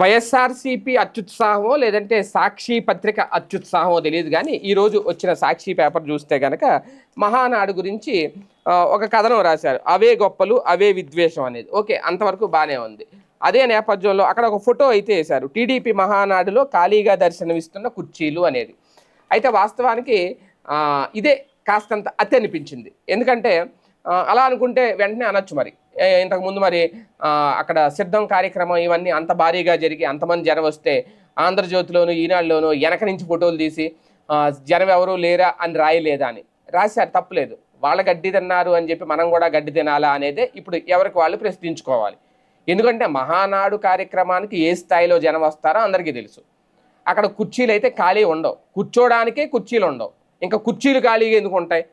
వైఎస్ఆర్సీపీ అత్యుత్సాహమో లేదంటే సాక్షి పత్రిక అత్యుత్సాహమో తెలియదు కానీ ఈరోజు వచ్చిన సాక్షి పేపర్ చూస్తే కనుక మహానాడు గురించి ఒక కథనం రాశారు. అవే గొప్పలు అవే విద్వేషం అనేది. ఓకే అంతవరకు బాగానే ఉంది. అదే నేపథ్యంలో అక్కడ ఒక ఫోటో అయితే వేశారు. టీడీపీ మహానాడులో ఖాళీగా దర్శనమిస్తున్న కుర్చీలు అనేది. అయితే వాస్తవానికి ఇదే కాస్తంత అతి అనిపించింది. ఎందుకంటే అలా అనుకుంటే వెంటనే అనొచ్చు మరి. ఏ, ఇంతకుముందు మరి అక్కడ సిద్ధం కార్యక్రమం ఇవన్నీ అంత భారీగా జరిగి అంతమంది జనం వస్తే ఆంధ్రజ్యోతిలోను ఈనాడులోను వెనక నుంచి ఫోటోలు తీసి జనం ఎవరూ లేరా అని రాయలేదా అని. రాశారు తప్పులేదు వాళ్ళ గడ్డి తిన్నారు అని చెప్పి మనం కూడా గడ్డి తినాలా అనేది ఇప్పుడు ఎవరికి వాళ్ళు ప్రశ్నించుకోవాలి. ఎందుకంటే మహానాడు కార్యక్రమానికి ఏ స్థాయిలో జనం వస్తారో అందరికీ తెలుసు. అక్కడ కుర్చీలు అయితే ఖాళీ ఉండవు. కూర్చోడానికే కుర్చీలు ఉండవు ఇంకా కుర్చీలు ఖాళీగా ఎందుకు ఉంటాయి?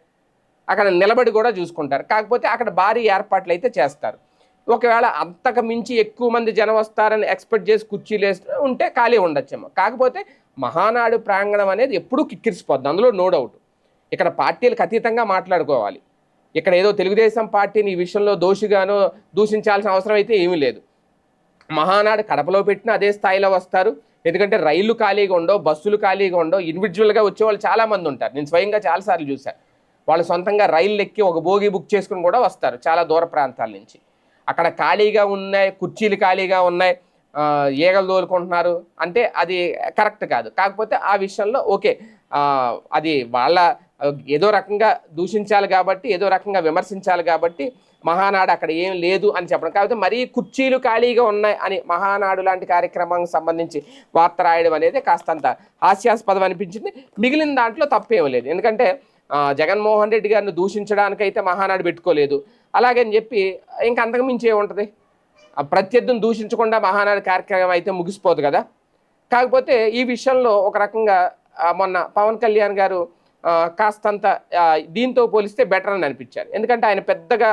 అక్కడ నిలబడి కూడా చూసుకుంటారు. కాకపోతే అక్కడ భారీ ఏర్పాట్లు అయితే చేస్తారు. ఒకవేళ అంతకు మించి ఎక్కువ మంది జనం వస్తారని ఎక్స్పెక్ట్ చేసి కుర్చీలు వేస్తే ఉంటే ఖాళీ ఉండొచ్చేమో. కాకపోతే మహానాడు ప్రాంగణం అనేది ఎప్పుడూ కిక్కిరిసిపోద్ది. అందులో నో డౌట్. ఇక్కడ పార్టీలకు అతీతంగా మాట్లాడుకోవాలి. ఇక్కడ ఏదో తెలుగుదేశం పార్టీని ఈ విషయంలో దోషిగానో దూషించాల్సిన అవసరం అయితే ఏమీ లేదు. మహానాడు కడపలో పెట్టిన అదే స్థాయిలో వస్తారు. ఎందుకంటే రైళ్ళు ఖాళీగా ఉండవు బస్సులు ఖాళీగా ఉండవు. ఇండివిజువల్గా వచ్చేవాళ్ళు చాలామంది ఉంటారు. నేను స్వయంగా చాలాసార్లు చూశాను. వాళ్ళు సొంతంగా రైళ్ళు ఎక్కి ఒక బోగి బుక్ చేసుకుని కూడా వస్తారు చాలా దూర ప్రాంతాల నుంచి. అక్కడ ఖాళీగా ఉన్నాయి కుర్చీలు ఖాళీగా ఉన్నాయి ఈగలు తోలుకుంటున్నారు. అంటే అది కరెక్ట్ కాదు. కాకపోతే ఆ విషయంలో ఓకే అది వాళ్ళ ఏదో రకంగా దూషించాలి కాబట్టి ఏదో రకంగా విమర్శించాలి కాబట్టి మహానాడు అక్కడ ఏం లేదు అని చెప్పడం. కాకపోతే మరీ కుర్చీలు ఖాళీగా ఉన్నాయి అని మహానాడు లాంటి కార్యక్రమానికి సంబంధించి వార్త రాయడం అనేది కాస్తంత హాస్యాస్పదం అనిపించింది. మిగిలిన దాంట్లో తప్పేం లేదు. ఎందుకంటే జగన్మోహన్ రెడ్డి గారిని దూషించడానికైతే మహానాడు పెట్టుకోలేదు. అలాగని చెప్పి ఇంకా అంతకు మించి ఏముంటుంది? ఆ ప్రత్యర్థిని దూషించకుండా మహానాడు కార్యక్రమం అయితే ముగిసిపోదు కదా. కాకపోతే ఈ విషయంలో ఒక రకంగా మొన్న పవన్ కళ్యాణ్ గారు కాస్తంత దీంతో పోలిస్తే బెటర్ అని అనిపించారు. ఎందుకంటే ఆయన పెద్దగా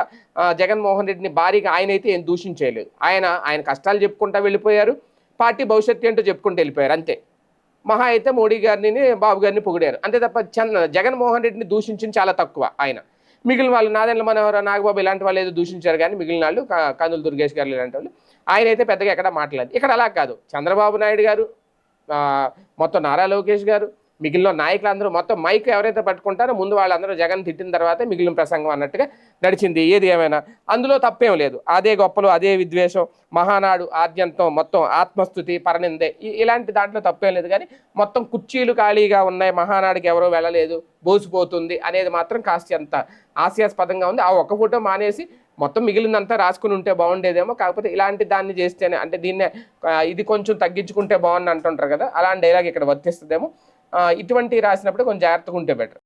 జగన్మోహన్ రెడ్డిని భారీగా ఆయన అయితే ఏం దూషించేయలేదు. ఆయన ఆయన కష్టాలు చెప్పుకుంటా వెళ్ళిపోయారు. పార్టీ భవిష్యత్తు ఏంటో చెప్పుకుంటూ వెళ్ళిపోయారు. అంతే. మహా అయితే మోడీ గారిని బాబు గారిని పొగిడారు. అంతే తప్ప చంద్ర జగన్మోహన్ రెడ్డిని దూషించింది చాలా తక్కువ ఆయన. మిగిలిన వాళ్ళు నాదెండ్ల మనోహర నాగబాబు ఇలాంటి వాళ్ళు ఏదో దూషించారు కానీ మిగిలిన వాళ్ళు కందులు దుర్గేష్ గారు ఇలాంటి వాళ్ళు ఆయన అయితే పెద్దగా ఎక్కడ మాట్లాడదు ఇక్కడ అలా కాదు. చంద్రబాబు నాయుడు గారు మొత్తం నారా లోకేష్ గారు మిగిలిన నాయకులందరూ మొత్తం మైక్ ఎవరైతే పట్టుకుంటారో ముందు వాళ్ళందరూ జగన్ తిట్టిన తర్వాత మిగిలిన ప్రసంగం అన్నట్టుగా నడిచింది. ఏది ఏమైనా అందులో తప్పేం లేదు. అదే గొప్పలు అదే విద్వేషం మహానాడు ఆద్యంతం మొత్తం ఆత్మస్థుతి పరనిందే. ఇలాంటి దాంట్లో తప్పేం లేదు. కానీ మొత్తం కుర్చీలు ఖాళీగా ఉన్నాయి. మహానాడుకి ఎవరో వెళ్ళలేదు. బోసిపోతుంది అనేది మాత్రం కాస్త ఎంత హాస్యాస్పదంగా ఉంది. ఆ ఒక్క ఫోటో మానేసి మొత్తం మిగిలినంతా రాసుకుని ఉంటే బాగుండేదేమో. కాకపోతే ఇలాంటి దాన్ని చేస్తేనే అంటే దీన్నే ఇది కొంచెం తగ్గించుకుంటే బాగుంది అంటుంటారు కదా. అలాంటి డైలాగ్ ఇక్కడ వర్తిస్తుందేమో. ఇటువంటి రాసినప్పుడు కొంచెం జాగ్రత్తగా ఉంటే బెటర్